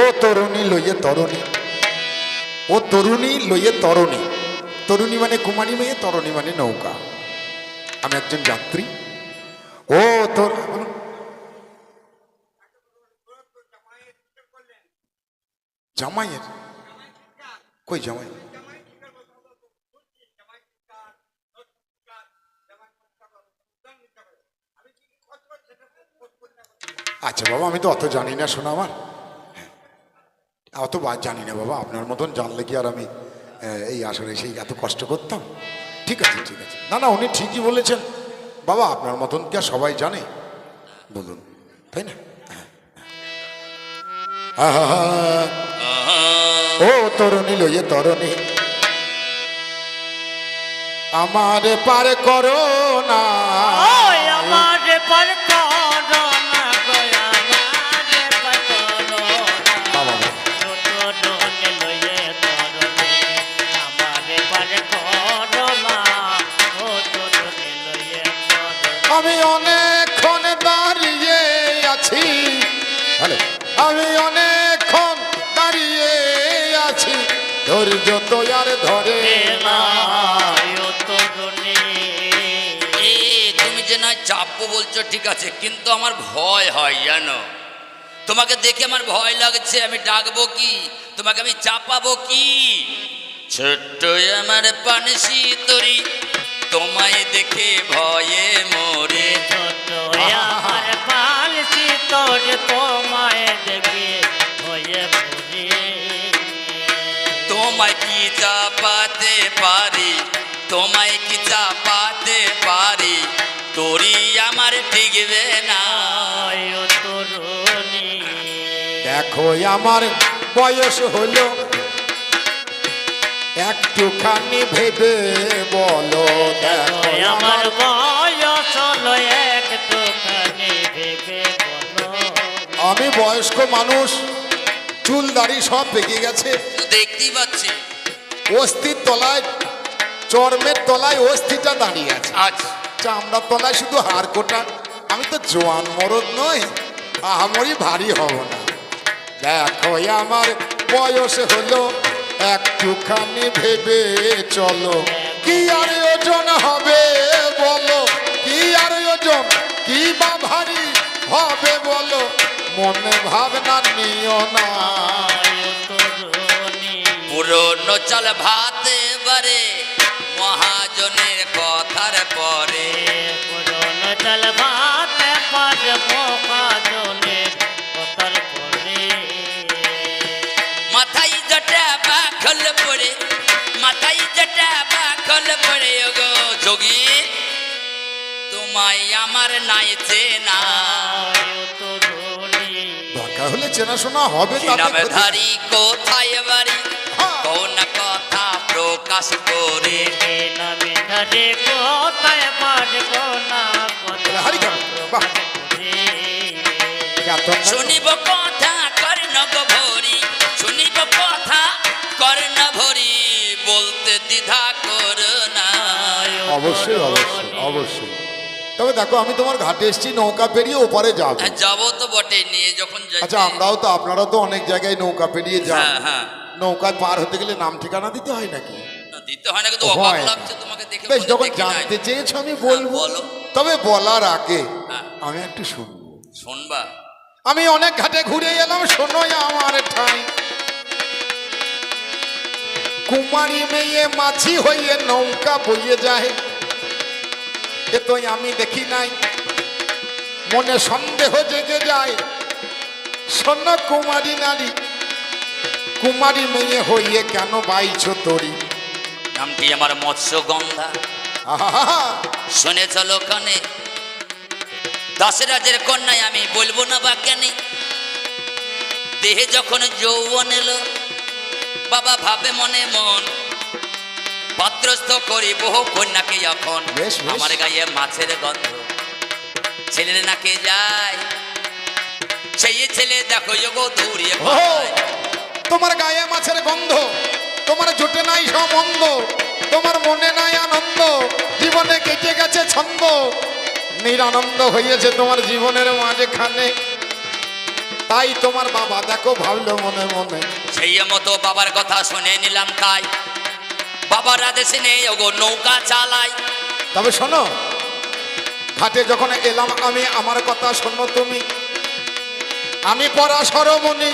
ও তরুণী লইয়ে তরুণী। ও তরুণী লইয়ে তরুণী। তরুণী মানে কুমারী মেয়ে, তরুণী মানে নৌকা। আমি একজন যাত্রী। ও তোর জামাইয়ের? কই জামাই? আচ্ছা বাবা, আমি তো অত জানি না, শোনা আমার। অত জানি না বাবা আপনার মতন জানলে কি আর আমি এই আসলে সেই এত কষ্ট করতাম? ঠিক আছে ঠিক আছে। না না উনি ঠিকই বলেছেন। বাবা আপনার মতন কি আর সবাই জানে? বলুন তাই না? হ্যাঁ, হ্যাঁ। আহা, ও তরুণী লইয়ে তরুণী। আমার পার করো না। আমি অনেকক্ষণ দাঁড়িয়ে আছি। আমি অনেকক্ষণ দাঁড়িয়ে আছি। ধৈর্য তো আর ধরে না। তুমি যে নয় চাপবো বলছো ঠিক আছে কিন্তু আমার ভয় হয় জানো। তোমাকে দেখে আমার ভয় লাগছে আমি ডাকবো কি? তোমাকে আমি চাপাবো কি? ছোট্ট আমার পানসি তরি। তোমায় দেখে ভয়ে মরে। আমার তোর তোমায় দেখে পড়ে তোমায় কি চাপাতে পারি? তোমায় কি চাপাতে পারি? তোরি আমার টিকবে না। ও দেখো আমার বয়স হলো একটুখানি ভেবে বলো দেখো আমার বয়স হলো একটুখানি ভেবে বলো। আমি বয়স্ক মানুষ চুল দাড়ি সব পেকে গেছে। দেখতেই পাচ্ছি। অস্থির তলায় চর্মের তলায় অস্থিটা দাঁড়িয়ে আছে। আচ্ছা চামড়ার তলায় শুধু হাড় কোটা। আমি তো জোয়ান মরদ নই আহামরি ভারী হব না। দেখো আমার বয়স হলো একটুখানি ভেবে চলো। কি আর ওজন হবে বলো? কি আর ওজন? কি বা ভারী হবে বলো? মনে ভাবনা নিও না। ও পুরনো চাল ভাতে বারে মহাজনের কথার পরে। পুরনো চল ভাতে পারব বাখল পড়ে মাথায় জটা বাখল পড়ে গো যোগী তোমায় আমার নাইছে না ও তরুণী দরকার হলে চেনাশোনা হবে ধারি কোথায় বাড়ি। কোন কথা প্রকাশ করে কোথায় পারব না শুনিব কথা অবশ্যই অবশ্যই অবশ্যই। তবে দেখো আমি তোমার ঘাটে এসেছি নৌকা পেরিয়ে ওপারে যাব। যাব তো বটে নিয়ে যখন আচ্ছা আমরাও তো আপনারা তো অনেক জায়গায় নৌকা পেরিয়ে যান। হ্যাঁ হ্যাঁ। নৌকায় পার হতে গেলে নাম ঠিকানা দিতে হয় নাকি? না, দিতে হয় না কিন্তু অবাক লাগছে তোমাকে দেখে বেশ যখন দেখি নাই। জানতে চেয়েছো আমি বলব। তবে বলার আগে হ্যাঁ। আমি একটু শুনব। শুনবা? আমি অনেক ঘাটে ঘুরে এলাম শোনোই আমার ঠাই। কুমারী মেয়ে মাছি হইয়ে নৌকা বইয়ে যায়। এ তো আমি দেখি নাই। মনে সন্দেহ জেগে যায়। শোন কুমারী নারী কুমারী মেয়ে হইয়ে কেন বাইছ তরি? নামটি আমার মৎস্যগন্ধা। শুনে চলো কানে দশ রাজের কন্যায় আমি বলব না বা কেন দেহে যখন যৌবন এলো বাবা ভাবে মনে মন পাত্রস্থ করি বহু কন্যাকে বেশ। আমার গায়ে মাছের গন্ধ। ছেলের নাকে যায়। সেই ছেলে দেখো যোগো পালায়। তোমার গায়ে মাছের গন্ধ তোমার জোটে নাই সম্বন্ধ তোমার মনে নাই আনন্দ জীবনে কেটে গেছে ছন্দ। নিরানন্দ হয়েছে তোমার জীবনের মাঝখানে। তাই তোমার বাবা দেখো ভাবলো মনে মনে। সেই মতো বাবার কথা শুনে নিলাম তাই। বাবার আদেশে নেই ওগো নৌকা চালাই। তবে শোনো ঘাটে যখন এলাম আমি আমার কথা শোনো তুমি। আমি পড়া সরমণি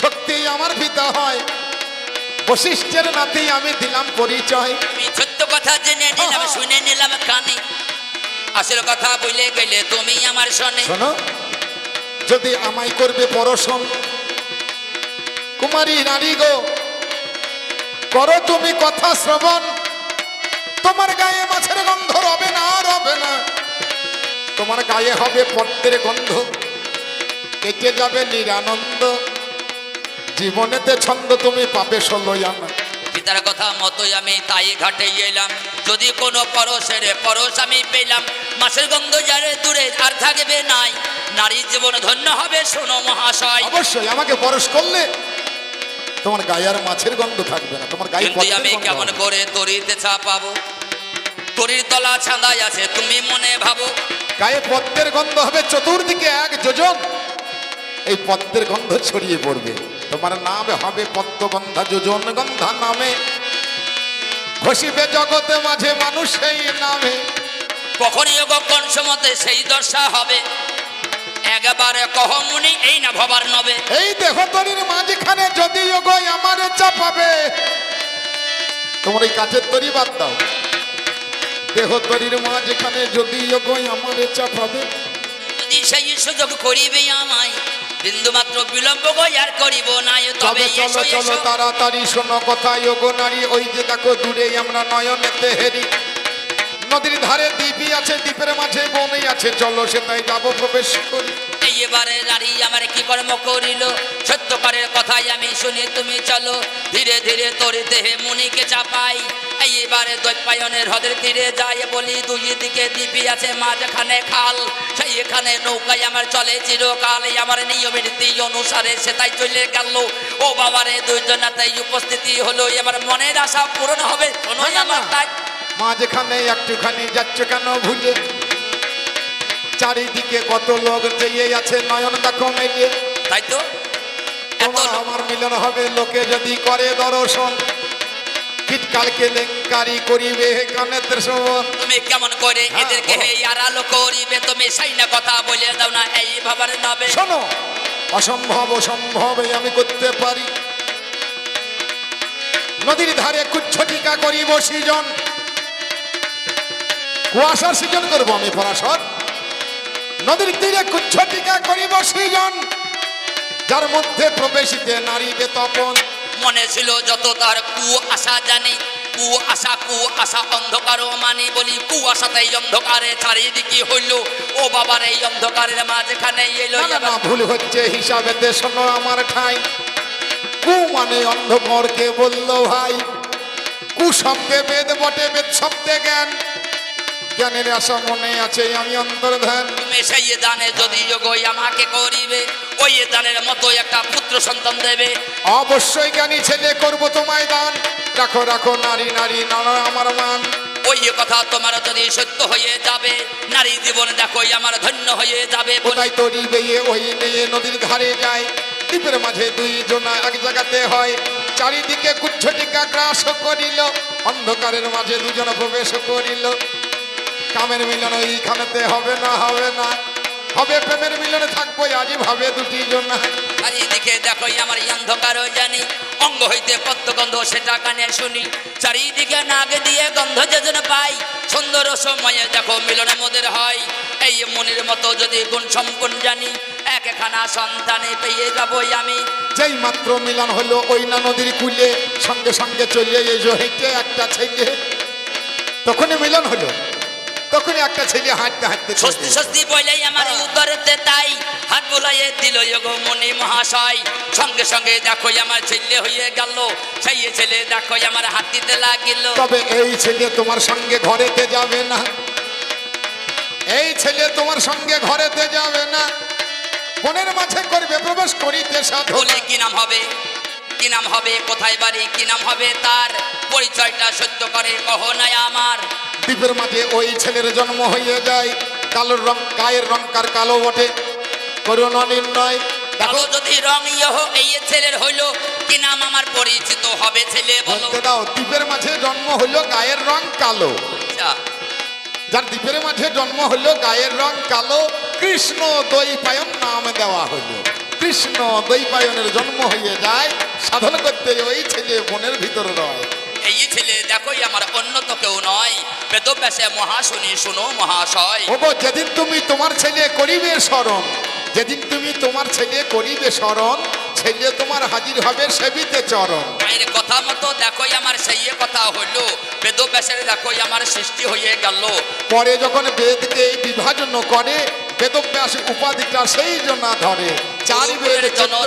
সত্যি আমার পিতা হয়। বশিষ্ঠের নাতি আমি দিলাম পরিচয়। আমি সত্য কথা জেনে নিলাম শুনে নিলাম কানে। আসল কথা বলে গেলে তুমি আমার শোনে। শোনো যদি আমায় করবে পরশন কুমারী নারী গো করো তুমি কথা শ্রবণ। তোমার গায়ে মাছের গন্ধ রবে না রবে না। তোমার গায়ে হবে পদ্মের গন্ধ। কেটে যাবে নিরানন্দ। জীবনেতে ছন্দ তুমি পাবে ষোলো আনা। পিতার কথা মতোই আমি তাই ঘাটে এলাম। যদি কোনো পরশের পরশ আমি পেলাম মাছের গন্ধ যারে দূরে আর থাকবে নাই। নারী জীবন ধন্য হবে শোনো মহাশয়। অবশ্যই আমাকে পরশ করলে তোমার গায়ে আর মাছের গন্ধ থাকবে না তোমার গায়ে কিন্তু আমি কেমন করে তরিতে চা পাবো তরির তলা ছাঁদাই আছে তুমি মনে ভাবো? গায়ে পদ্মের গন্ধ হবে চতুর্দিকে এক যোজন। এই পদ্মের গন্ধ ছড়িয়ে পড়বে তোমার নাম হবে পদ্মগন্ধা যোজন গন্ধা নামে। ঘষিবে জগতে মাঝে মানুষ সেই নামে। কখনই গো কোন সমতে সেই দশা হবে। একবারে কহমুনি এই না ভবার নবে। এই দেহ তরির মাঝখানে যদি গই আমারে চাপাবে। তোমার এই কাঠের তরি বাদ দাও। দেহ তরির মাঝখানে যদি গই আমারে চাপাবে। যদি সেই সুযোগ করিবে আমায় বিন্দু মাত্র বিলম্ব আর করিব না তবে চলো চলো তাড়াতাড়ি শোনো কথা যোগ নারী ওই যে দেখো দূরে আমরা নয়নেতে হেরি। নদীর ধারে দ্বীপই আছে দ্বীপের মাঝে বনেই আছে। চলো সেটাই যাব প্রবেশ করি। এবারে নারী আমার কি কর্ম করিল? সত্যকারের কথাই আমি শুনি তুমি চলো। ধীরে ধীরে তরিতে হে মুনিকে চাপাই। এই এবারে দৈপায়নের হ্রদের তীরে যাই বলি দুই দিকে দ্বীপি আছে মাঝখানে খাল। সেই এখানে নৌকায় আমার চলে চিরকাল। আমার নিয়মের রীতি অনুসারে সেটাই চলে গেল। ও বাবারে দুইজনাতেই উপস্থিতি হলো। এবার মনের আশা পূরণ হবে। আমার তাই মাঝখানে একটুখানি যাচ্ছ কেন ভুলে? চারিদিকে কত লোক যেয়ে আছে নয়ন দেখো মেলে। তাই তো? তোমার আমার মিলন হবে লোকে যদি করে দর্শন। শীতকাল কেলেঙ্কারি করিবে শ্রবণ তুমি কেমন করে হ্যাঁ, এদেরকে হে আড়ালো করিবে? তুমি সেই না কথা বলে দাও না এই ভাবার নবে শোনো অসম্ভব অসম্ভব আমি করতে পারি। নদীর ধারে কুচ্ছটিকা করিব সৃজন। কুয়াশার সৃজন করব আমি পরাশর নদীর তীরে কুচ্ছ টিকা করিব সৃজন। যার মধ্যে প্রবেশিতে নারীবে তপন মনে ছিল যত তার কু আশা জানি কু আশা কু আশা অন্ধকার মানি বলি কু আশাতেই অন্ধকারে চারিদিকে হইল। ও বাবার এই অন্ধকারের মাঝখানে এলো না, ভুল হচ্ছে হিসাবেতে শোনো আমার ঠাই। কু মানে অন্ধকারকে বলল ভাই। কু শব্দে বেদ বটে বেদ শব্দে জ্ঞান। জ্ঞানের আশা মনে আছে আমি অন্তর্ধান। তুমি সেই দানে যদি যোগই আমাকে করিবে ওই দানের মতো একটা পুত্র সন্তান দেবে। অবশ্যই জ্ঞানী ছেলে করব তোমায় দান। রাখো রাখো নারী নারী নানা আমার মান। ওই কথা তোমার যদি সত্য হয়ে যাবে নারী জীবন দেখো আমার ধন্য হয়ে যাবে। বলে তরি বেয়ে ওই নিয়ে নদীর ধারে যায়। দ্বীপের মাঝে দুই জনা এক জায়গাতে হয়। চারিদিকে কুচ্ছটিকা গ্রাস করিল অন্ধকারের মাঝে দুজন প্রবেশ করিল। কামের মিলন এইখানেতে হবে না হবে না। হবে প্রেমের মিলনে থাকব আজই ভাবে দুটি জনা। চারিদিকে দেখো আমার এই অন্ধকার জানি। অঙ্গ হইতে পদ্মগন্ধ সেটা কানে শুনি। চারিদিকে নাগ দিয়ে গন্ধ যেজন পাই। সুন্দর সময়ে দেখো মিলনে মোদের হয়। এই মনির মতো যদি গুণ সম্পূর্ণ জানি একখানা সন্তানে পেয়ে যাব আমি। যেই মাত্র মিলন হলো ওই না নদীর কুলে সঙ্গে সঙ্গে চলে এসো হেঁটে একটা ছেলে। তখনই মিলন হলো। তখনই একটা ছেলে হাঁটতে হাঁটতে চলে স্বস্তি স্বস্তি বলেই আমার উদরতে তাই। হাত বোলাইয়ে দিল গো মনি মহাশয়। সঙ্গে সঙ্গে দেখো আমার ছেলে হয়ে গেল। সেই ছেলে দেখো আমার হাতিতে লাগিল। তবে এই ছেলে তোমার সঙ্গে ঘরেতে যাবে না। এই ছেলে তোমার সঙ্গে ঘরেতে যাবে না। বনের মাঝে করবে প্রবেশ করিতে সাধু। বলি কি নাম হবে? কি নাম হবে কোথায় বাড়ি কি নাম হবে তার পরিচয়টা সত্য করে কহ নাই আমার। দ্বীপের মাঝে ওই ছেলের জন্ম হয়ে যায় কালোর রং গায়ের রং কার কালো বটে। করুণা নির্ণয়। কালো যদি রং ইয়ে হোক এই ছেলের হইল কি নাম আমার পরিচিত হবে ছেলে বলো। বলতে দাও দ্বীপের মাঝে জন্ম হলো গায়ের রং কালো। আচ্ছা, যার দ্বীপের মাঝে জন্ম হলো গায়ের রং কালো কৃষ্ণ দৈপায়ন নাম দেওয়া হলো কৃষ্ণ দৈপায়নের জন্ম হয়ে যায় সাধন করতে ওই ছেলে বনের ভিতর রয়। এই ছেলে দেখোই আমার অন্য তো কেউ নয়। বেদ বেদব্যাসে মহাশুনি শুনো মহাশয়। ওগো যেদিন তুমি তোমার ছেলে করিবে স্মরণ যেদিন তুমি তোমার ছেলে করিবে স্মরণ ছেলে তোমার হাজির হবে সেবিতে চরণ। মায়ের কথা মতো দেখোই আমার সেই কথা হইল বেদব্যাসের দেখোই আমার সৃষ্টি হয়ে গেল। পরে যখন বেদকে বিভাজন করে বেদব্যাস উপাধিটা সেই জন্য ধরে চার বেদ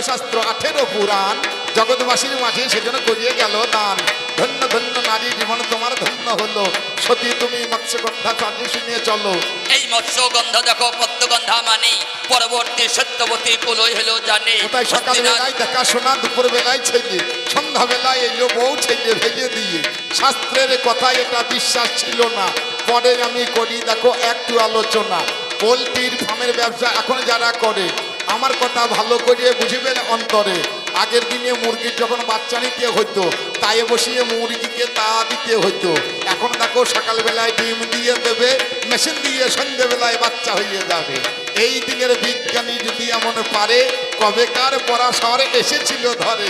শাস্ত্র আঠেরো পুরাণ জগৎবাসীর মাঝে সেজন্য করিয়ে গেল দান। ধন্য ধন্য নারী জীবন তোমার ধন্য হলো। সতী তুমি মৎস্যগন্ধা চাঁদি শুনিয়ে চলো। এই মৎস্যগন্ধ দেখো পদ্মগন্ধা মানে পরবর্তী সত্যবতী কুলই হলো জানে। কোথায় সকাল বেলায় দেখা শোনা দুপুর বেলায় ছেলে সন্ধ্যা বেলায় এলো বউ ছেলে ভেজে দিয়ে। শাস্ত্রের কথা এটা বিশ্বাস ছিল না। পরে আমি করি দেখো একটু আলোচনা। পোলট্রির ফার্মের ব্যবসা এখন যারা করে, আমার কথা ভালো করে বুঝবেন অন্তরে। আগের দিনে মুরগির যখন বাচ্চা নিতে হইতো, তাই বসিয়ে মুরগিকে তা দিতে হইতো। এখন দেখো সকালবেলায় ডিম দিয়ে দেবে, মেশিন দিয়ে সন্ধ্যেবেলায় বাচ্চা হয়ে যাবে। এই দিনের বিজ্ঞানী যদি এমন পারে, কবেকার পরাশর এসেছিল ধরে।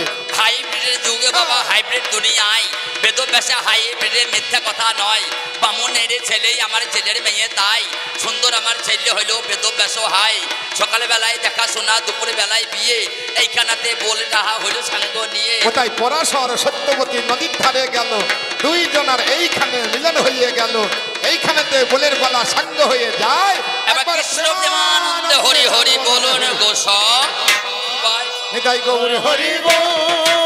হাইব্রিডের যুগে বাবা হাইব্রিড দুনিয়ায় বেদব্যাসে হাইব্রিডের মিথ্যা কথা নয়। বামুনের ছেলেই আমার ছেলের মেয়ে তাই। সুন্দর আমার ছেলে হইল বেদব্যাস হাই। সকালবেলায় দেখা শোনা দুপুর বেলায় বিয়ে। এইখানাতে বলে ডাহা হইল সাঙ্গ নিয়ে। কোথায় পরাশর সত্যবতী নদীর ধারে গেল? দুই জনার এইখানে মিলন হয়ে গেল। এইখানেতে বলের গলা সাঙ্গ হয়ে যায়। এবার কৃষ্ণ প্রেমানন্দে হরি হরি বলুন গোস নিতাই গৌরী হরি হরি বল।